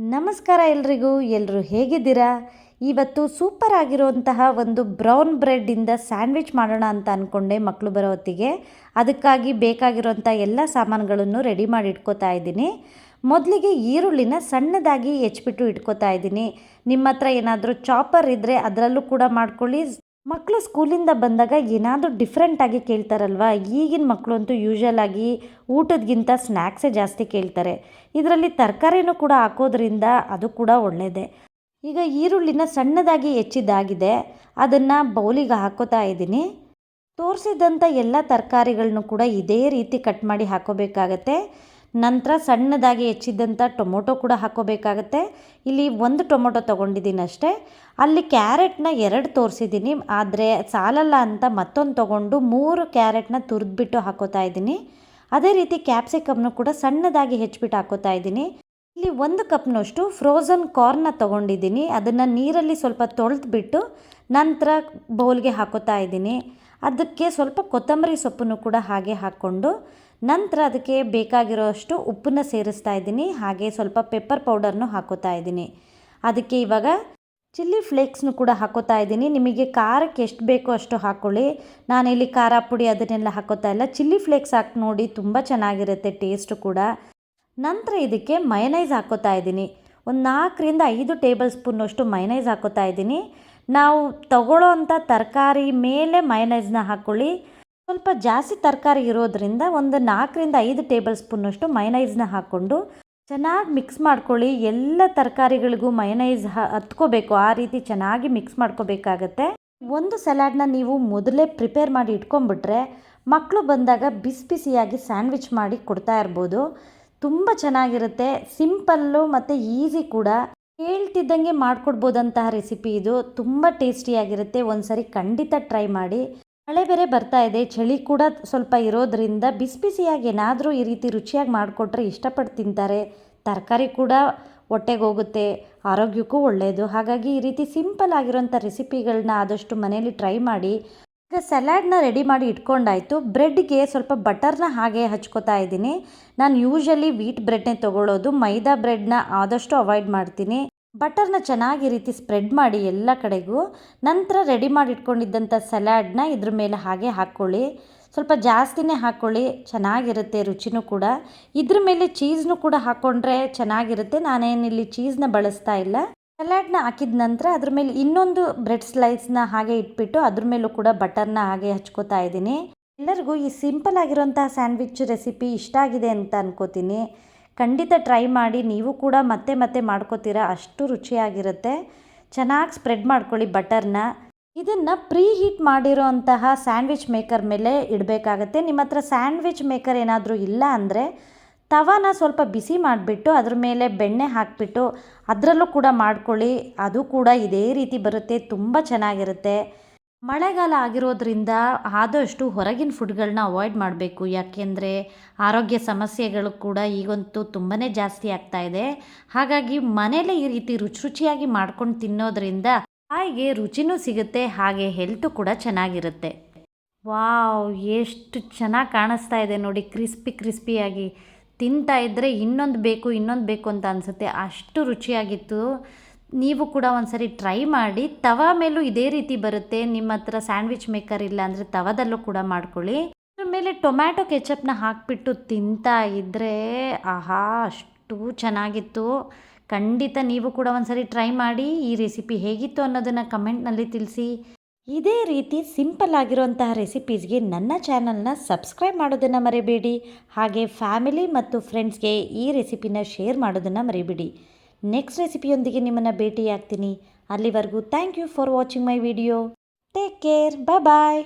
ನಮಸ್ಕಾರ ಎಲ್ರಿಗೂ ಎಲ್ಲರೂ ಹೇಗಿದ್ದೀರಾ? ಇವತ್ತು ಸೂಪರ್ ಆಗಿರುವಂತಹ ಒಂದು ಬ್ರೌನ್ ಬ್ರೆಡ್ಡಿಂದ ಸ್ಯಾಂಡ್ವಿಚ್ ಮಾಡೋಣ ಅಂತ ಅಂದ್ಕೊಂಡೆ ಮಕ್ಕಳು ಬರೋ ಹೊತ್ತಿಗೆ. ಅದಕ್ಕಾಗಿ ಬೇಕಾಗಿರೋಂಥ ಎಲ್ಲ ಸಾಮಾನುಗಳನ್ನು ರೆಡಿ ಮಾಡಿ ಇಟ್ಕೋತಾ ಇದ್ದೀನಿ. ಮೊದಲಿಗೆ ಈರುಳ್ಳಿನ ಸಣ್ಣದಾಗಿ ಹೆಚ್ಚಿಬಿಟ್ಟು ಇಟ್ಕೋತಾ ಇದ್ದೀನಿ. ನಿಮ್ಮ ಹತ್ರ ಏನಾದರೂ ಚಾಪರ್ ಇದ್ದರೆ ಅದರಲ್ಲೂ ಕೂಡ ಮಾಡ್ಕೊಳ್ಳಿ. ಮಕ್ಕಳು ಸ್ಕೂಲಿಂದ ಬಂದಾಗ ಏನಾದರೂ ಡಿಫ್ರೆಂಟಾಗಿ ಕೇಳ್ತಾರಲ್ವ? ಈಗಿನ ಮಕ್ಕಳು ಅಂತೂ ಯೂಶಲ್ ಆಗಿ ಊಟದ್ಗಿಂತ ಸ್ನ್ಯಾಕ್ಸೇ ಜಾಸ್ತಿ ಕೇಳ್ತಾರೆ. ಇದರಲ್ಲಿ ತರಕಾರಿನೂ ಕೂಡ ಹಾಕೋದ್ರಿಂದ ಅದು ಕೂಡ ಒಳ್ಳೆಯದೇ ಈಗ ಈರುಳ್ಳಿನ ಸಣ್ಣದಾಗಿ ಹೆಚ್ಚಿದ್ದಾಗಿದೆ ಅದನ್ನು ಬೌಲಿಗೆ ಹಾಕೋತಾ ಇದ್ದೀನಿ. ತೋರಿಸಿದಂಥ ಎಲ್ಲ ತರಕಾರಿಗಳನ್ನು ಕೂಡ ಇದೇ ರೀತಿ ಕಟ್ ಮಾಡಿ ಹಾಕೋಬೇಕಾಗತ್ತೆ. ನಂತರ ಸಣ್ಣದಾಗಿ ಹೆಚ್ಚಿದ್ದಂಥ ಟೊಮೊಟೊ ಕೂಡ ಹಾಕೋಬೇಕಾಗತ್ತೆ. ಇಲ್ಲಿ ಒಂದು ಟೊಮೊಟೊ ತೊಗೊಂಡಿದ್ದೀನಿ ಅಷ್ಟೇ. ಅಲ್ಲಿ ಕ್ಯಾರೆಟ್ನ ಎರಡು ತೋರಿಸಿದ್ದೀನಿ. ಆದರೆ ಸಾಲಲ್ಲ ಅಂತ ಮತ್ತೊಂದು ತೊಗೊಂಡು ಮೂರು ಕ್ಯಾರೆಟ್ನ ತುರಿದ್ಬಿಟ್ಟು ಹಾಕೋತಾ ಇದ್ದೀನಿ. ಅದೇ ರೀತಿ ಕ್ಯಾಪ್ಸಿಕಮ್ನು ಕೂಡ ಸಣ್ಣದಾಗಿ ಹೆಚ್ಚಿಬಿಟ್ಟು ಹಾಕೋತಾ ಇದ್ದೀನಿ. ಇಲ್ಲಿ ಒಂದು ಕಪ್ನಷ್ಟು ಫ್ರೋಝನ್ ಕಾರ್ನ ತೊಗೊಂಡಿದ್ದೀನಿ. ಅದನ್ನು ನೀರಲ್ಲಿ ಸ್ವಲ್ಪ ತೊಳೆದ್ಬಿಟ್ಟು ನಂತರ ಬೌಲ್ಗೆ ಹಾಕೋತಾ ಇದ್ದೀನಿ. ಅದಕ್ಕೆ ಸ್ವಲ್ಪ ಕೊತ್ತಂಬರಿ ಸೊಪ್ಪನ್ನು ಕೂಡ ಹಾಗೆ ಹಾಕ್ಕೊಂಡು ನಂತರ ಅದಕ್ಕೆ ಬೇಕಾಗಿರೋಷ್ಟು ಉಪ್ಪನ್ನು ಸೇರಿಸ್ತಾ ಇದ್ದೀನಿ. ಹಾಗೆ ಸ್ವಲ್ಪ ಪೆಪ್ಪರ್ ಪೌಡರ್ನು ಹಾಕೋತಾ ಇದ್ದೀನಿ. ಅದಕ್ಕೆ ಇವಾಗ ಚಿಲ್ಲಿ ಫ್ಲೇಕ್ಸ್ನು ಕೂಡ ಹಾಕೋತಾ ಇದ್ದೀನಿ. ನಿಮಗೆ ಖಾರಕ್ಕೆ ಎಷ್ಟು ಬೇಕೋ ಅಷ್ಟು ಹಾಕ್ಕೊಳ್ಳಿ ನಾನಿಲ್ಲಿ ಖಾರ ಪುಡಿ ಅದನ್ನೆಲ್ಲ ಹಾಕೋತಾ ಇಲ್ಲ. ಚಿಲ್ಲಿ ಫ್ಲೇಕ್ಸ್ ಹಾಕಿ ನೋಡಿ ತುಂಬ ಚೆನ್ನಾಗಿರುತ್ತೆ ಟೇಸ್ಟು ಕೂಡ. ನಂತರ ಇದಕ್ಕೆ ಮಯನೈಸ್ ಹಾಕೋತಾ ಇದ್ದೀನಿ. ಒಂದು ನಾಲ್ಕರಿಂದ ಐದು ಟೇಬಲ್ ಸ್ಪೂನಷ್ಟು ಮಯನೈಸ್ ಹಾಕೋತಾ ಇದ್ದೀನಿ. ನಾವು ತಗೊಳ್ಳೋ ಅಂಥ ತರಕಾರಿ ಮೇಲೆ ಮಯನೈಸ್ನ ಹಾಕ್ಕೊಳ್ಳಿ ಸ್ವಲ್ಪ ಜಾಸ್ತಿ ತರಕಾರಿ ಇರೋದ್ರಿಂದ ಒಂದು ನಾಲ್ಕರಿಂದ ಐದು ಟೇಬಲ್ ಸ್ಪೂನಷ್ಟು ಮೈನೈಸ್ನ ಹಾಕ್ಕೊಂಡು ಚೆನ್ನಾಗಿ ಮಿಕ್ಸ್ ಮಾಡ್ಕೊಳ್ಳಿ. ಎಲ್ಲ ತರಕಾರಿಗಳಿಗೂ ಮಯನೈಸ್ ಹತ್ಕೋಬೇಕು. ಆ ರೀತಿ ಚೆನ್ನಾಗಿ ಮಿಕ್ಸ್ ಮಾಡ್ಕೋಬೇಕಾಗತ್ತೆ. ಒಂದು ಸಲಾಡ್ನ ನೀವು ಮೊದಲೇ ಪ್ರಿಪೇರ್ ಮಾಡಿ ಇಟ್ಕೊಂಡ್ಬಿಟ್ರೆ ಮಕ್ಕಳು ಬಂದಾಗ ಬಿಸಿ ಬಿಸಿಯಾಗಿ ಸ್ಯಾಂಡ್ವಿಚ್ ಮಾಡಿ ಕೊಡ್ತಾ ಇರ್ಬೋದು. ತುಂಬ ಚೆನ್ನಾಗಿರುತ್ತೆ. ಸಿಂಪಲ್ಲು ಮತ್ತು ಈಸಿ ಕೂಡ. ಹೇಳ್ತಿದ್ದಂಗೆ ಮಾಡಿಕೊಡ್ಬೋದಂತಹ ರೆಸಿಪಿ ಇದು. ತುಂಬ ಟೇಸ್ಟಿಯಾಗಿರುತ್ತೆ. ಒಂದು ಸರಿ ಖಂಡಿತ ಟ್ರೈ ಮಾಡಿ. ಮಳೆ ಬೇರೆ ಬರ್ತಾ ಇದೆ. ಚಳಿ ಕೂಡ ಸ್ವಲ್ಪ ಇರೋದ್ರಿಂದ ಬಿಸಿ ಬಿಸಿಯಾಗಿ ಏನಾದರೂ ಈ ರೀತಿ ರುಚಿಯಾಗಿ ಮಾಡಿಕೊಟ್ರೆ ಇಷ್ಟಪಟ್ಟು ತಿಂತಾರೆ. ತರಕಾರಿ ಕೂಡ ಹೊಟ್ಟೆಗೆ ಹೋಗುತ್ತೆ. ಆರೋಗ್ಯಕ್ಕೂ ಒಳ್ಳೆಯದು ಹಾಗಾಗಿ ಈ ರೀತಿ ಸಿಂಪಲ್ ಆಗಿರೋಂಥ ರೆಸಿಪಿಗಳನ್ನ ಆದಷ್ಟು ಮನೆಯಲ್ಲಿ ಟ್ರೈ ಮಾಡಿ. ಈಗ ಸಲಾಡ್ನ ರೆಡಿ ಮಾಡಿ ಇಟ್ಕೊಂಡಾಯಿತು. ಬ್ರೆಡ್ಗೆ ಸ್ವಲ್ಪ ಬಟರ್ನ ಹಾಗೆ ಹಚ್ಕೋತಾ ಇದ್ದೀನಿ. ನಾನು ಯೂಶಲಿ ವೀಟ್ ಬ್ರೆಡ್ನೇ ತೊಗೊಳ್ಳೋದು. ಮೈದಾ ಬ್ರೆಡ್ನ ಆದಷ್ಟು ಅವಾಯ್ಡ್ ಮಾಡ್ತೀನಿ. ಬಟರ್ನ ಚೆನ್ನಾಗಿ ರೀತಿ ಸ್ಪ್ರೆಡ್ ಮಾಡಿ ಎಲ್ಲ ಕಡೆಗೂ ನಂತರ ರೆಡಿ ಮಾಡಿ ಇಟ್ಕೊಂಡಿದ್ದಂಥ ಸಲಾಡ್ನ ಇದ್ರ ಮೇಲೆ ಹಾಗೆ ಹಾಕ್ಕೊಳ್ಳಿ. ಸ್ವಲ್ಪ ಜಾಸ್ತಿನೇ ಹಾಕ್ಕೊಳ್ಳಿ, ಚೆನ್ನಾಗಿರುತ್ತೆ ರುಚಿನೂ ಕೂಡ. ಇದ್ರ ಮೇಲೆ ಚೀಸ್ನು ಕೂಡ ಹಾಕ್ಕೊಂಡ್ರೆ ಚೆನ್ನಾಗಿರುತ್ತೆ. ನಾನೇನಿಲ್ಲಿ ಚೀಸ್ನ ಬಳಸ್ತಾ ಇಲ್ಲ. ಸಲಾಡ್ನ ಹಾಕಿದ ನಂತರ ಅದ್ರ ಮೇಲೆ ಇನ್ನೊಂದು ಬ್ರೆಡ್ ಸ್ಲೈಸ್ನ ಹಾಗೆ ಇಟ್ಬಿಟ್ಟು ಅದ್ರ ಮೇಲೂ ಕೂಡ ಬಟರ್ನ ಹಾಗೆ ಹಚ್ಕೋತಾ ಇದ್ದೀನಿ. ಎಲ್ಲರಿಗೂ ಈ ಸಿಂಪಲ್ ಆಗಿರೋಂಥ ಸ್ಯಾಂಡ್ವಿಚ್ ರೆಸಿಪಿ ಇಷ್ಟ ಆಗಿದೆ ಅಂತ ಅನ್ಕೋತೀನಿ. ಖಂಡಿತ ಟ್ರೈ ಮಾಡಿ, ನೀವು ಕೂಡ ಮತ್ತೆ ಮತ್ತೆ ಮಾಡ್ಕೋತೀರಾ, ಅಷ್ಟು ರುಚಿಯಾಗಿರುತ್ತೆ. ಚೆನ್ನಾಗಿ ಸ್ಪ್ರೆಡ್ ಮಾಡ್ಕೊಳ್ಳಿ ಬಟರ್ನ. ಇದನ್ನು ಪ್ರೀ ಹೀಟ್ ಮಾಡಿರೋ ಅಂತಹ ಸ್ಯಾಂಡ್ವಿಚ್ ಮೇಕರ್ ಮೇಲೆ ಇಡಬೇಕಾಗತ್ತೆ. ನಿಮ್ಮ ಹತ್ರ ಸ್ಯಾಂಡ್ವಿಚ್ ಮೇಕರ್ ಏನಾದರೂ ಇಲ್ಲ ಅಂದರೆ ತವಾನ ಸ್ವಲ್ಪ ಬಿಸಿ ಮಾಡಿಬಿಟ್ಟು ಅದ್ರ ಮೇಲೆ ಬೆಣ್ಣೆ ಹಾಕಿಬಿಟ್ಟು ಅದರಲ್ಲೂ ಕೂಡ ಮಾಡ್ಕೊಳ್ಳಿ. ಅದು ಕೂಡ ಇದೇ ರೀತಿ ಬರುತ್ತೆ, ತುಂಬ ಚೆನ್ನಾಗಿರುತ್ತೆ. ಮಳೆಗಾಲ ಆಗಿರೋದ್ರಿಂದ ಆದಷ್ಟು ಹೊರಗಿನ ಫುಡ್ಗಳನ್ನ ಅವಾಯ್ಡ್ ಮಾಡಬೇಕು. ಯಾಕೆಂದರೆ ಆರೋಗ್ಯ ಸಮಸ್ಯೆಗಳು ಕೂಡ ಈಗಂತೂ ತುಂಬಾ ಜಾಸ್ತಿ ಆಗ್ತಾ ಇದೆ. ಹಾಗಾಗಿ ಮನೇಲೇ ಈ ರೀತಿ ರುಚಿ ರುಚಿಯಾಗಿ ಮಾಡ್ಕೊಂಡು ತಿನ್ನೋದ್ರಿಂದ ಹಾಗೆ ರುಚಿನೂ ಸಿಗುತ್ತೆ, ಹಾಗೆ ಹೆಲ್ತು ಕೂಡ ಚೆನ್ನಾಗಿರುತ್ತೆ. ವಾವ್, ಎಷ್ಟು ಚೆನ್ನಾಗಿ ಕಾಣಿಸ್ತಾ ಇದೆ ನೋಡಿ, ಕ್ರಿಸ್ಪಿ ಕ್ರಿಸ್ಪಿಯಾಗಿ. ತಿಂತಾ ಇದ್ದರೆ ಇನ್ನೊಂದು ಬೇಕು ಇನ್ನೊಂದು ಬೇಕು ಅಂತ ಅನಿಸುತ್ತೆ. ಅಷ್ಟು ರುಚಿಯಾಗಿತ್ತು. ನೀವು ಕೂಡ ಒಂದ್ಸರಿ ಟ್ರೈ ಮಾಡಿ, ತವ ಮೇಲೂ ಇದೇ ರೀತಿ ಬರುತ್ತೆ. ನಿಮ್ಮ ಹತ್ರ ಸ್ಯಾಂಡ್ವಿಚ್ ಮೇಕರ್ ಇಲ್ಲ ಅಂದರೆ ತವದಲ್ಲೂ ಕೂಡ ಮಾಡ್ಕೊಳ್ಳಿ. ಅದ್ರ ಮೇಲೆ ಟೊಮ್ಯಾಟೊ ಕೆಚಪ್ನ ಹಾಕಿಬಿಟ್ಟು ತಿಂತಾ ಇದ್ದರೆ ಆಹಾ, ಅಷ್ಟು ಚೆನ್ನಾಗಿತ್ತು. ಖಂಡಿತ ನೀವು ಕೂಡ ಒಂದ್ಸರಿ ಟ್ರೈ ಮಾಡಿ, ಈ ರೆಸಿಪಿ ಹೇಗಿತ್ತು ಅನ್ನೋದನ್ನು ಕಮೆಂಟ್ನಲ್ಲಿ ತಿಳಿಸಿ. ಇದೇ ರೀತಿ ಸಿಂಪಲ್ ಆಗಿರುವಂತಹ ರೆಸಿಪೀಸ್ಗೆ ನನ್ನ ಚಾನಲ್ನ ಸಬ್ಸ್ಕ್ರೈಬ್ ಮಾಡೋದನ್ನು ಮರಿಬೇಡಿ. ಹಾಗೆ ಫ್ಯಾಮಿಲಿ ಮತ್ತು ಫ್ರೆಂಡ್ಸ್ಗೆ ಈ ರೆಸಿಪಿನ ಶೇರ್ ಮಾಡೋದನ್ನು ಮರಿಬೇಡಿ. ನೆಕ್ಸ್ಟ್ ರೆಸಿಪಿಯೊಂದಿಗೆ ನಿಮ್ಮನ್ನು ಭೇಟಿಯಾಗ್ತೀನಿ. ಅಲ್ಲಿವರೆಗೂ thank you for watching my video take care bye